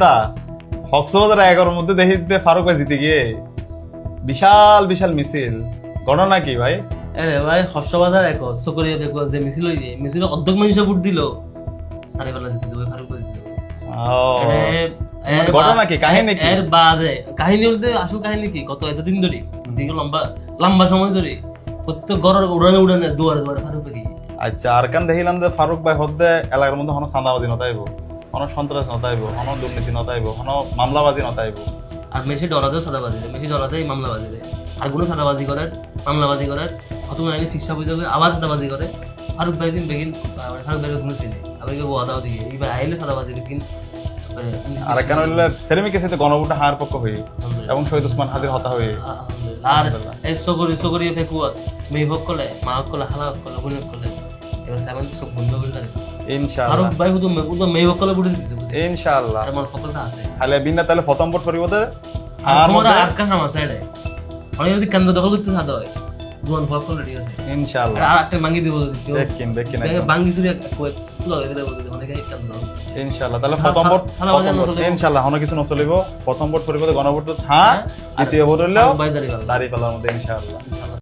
কেমতা কক্সবাজার এগারোর মধ্যে দেখি যে ফারুক ভাই জিতে গিয়ে। বিশাল বিশাল মিছিল। ঘটনা কি ভাই? আরে ভাই হর্ষবাজার এক যে মিছিল হই মিছিল অর্ধেক মানুষ ভোট দিল। তারে বেলা জিতেছে ওই ফারুক ভাই এর মানে ঘটনা কি? কাহিনী কি? এর বাদে কাহিনী বলতে আসল কাহিনী কি? কত এতদিন ধরে দীর্ঘ লম্বা লম্বা সময় ধরে প্রত্যেক ঘরের উড়ানে উড়ানে দুয়ারে দুয়ারে ফারুক ভাই। আচ্ছা আর কান দেখিলাম যে ফারুক ভাই হদ্দে এলাকার মধ্যে হনো চাঁদাবাজি নতাইব। হনো সন্ত্রাস নতাইব হনো দুর্নীতি নতাইব হনো মামলাবাজি নতাইব আর মেসি ডরাতেও সাদাবাজি দেয় মেসি ডরাতেই মামলাবাজি দেয়। আর কোনো সাদাবাজি করে মামলাবাজি করে অত আইনি ফিসা বুঝা করে আবার সাদাবাজি করে। ফারুক ভাই দিন বেগিন ফারুক ভাই কোনো চিনে আবার কেউ ওয়াদাও দিয়ে এইবার আইলে সাদাবাজি দিন আর কেন হইলে সেরেমিকে সাথে গণভোটে হার পক্ষ হয়ে এবং শহীদ উসমান হাজির হতা হয়ে। আর এই সগরি সগরি ফেকুয়াত মেয়ে ভোগ করলে মা ভোগ করলে হালা ভোগ করলে বোন করলে এবার সেভেন সব বন্ধ করে ইনশাআল্লাহ। ফারুক ভাই শুধু শুধু মেয়ে ভোগ করলে বুঝে ইনশাআল্লাহ। আমার ফকলটা আছে। তাহলে বিনা তাহলে প্রথম ভোট পরিবর্তে আর আর আর কাজ আমার সাইডে অনেক যদি কেন্দ্র দখল করতে সাদা হয় দুয়ান ভোগ করলে আছে। ইনশাআল্লাহ। আর একটা ভাঙি দিব দিতে দেখিন দেখিন ভাঙি চুরি ফুল অনেকে কেন্দ্র ইনশাআল্লাহ তাহলে প্রথম ভোট সালা বাজার প্রথম ভোট, নচলিব। ইনশাআল্লাহ হনো কিছু নচলিব। প্রথম ভোট পরিবর্তে গণভোট হ্যাঁ। দ্বিতীয় ভোট দাঁড়িয়ে পালার মধ্যে ইনশাআল্লাহ।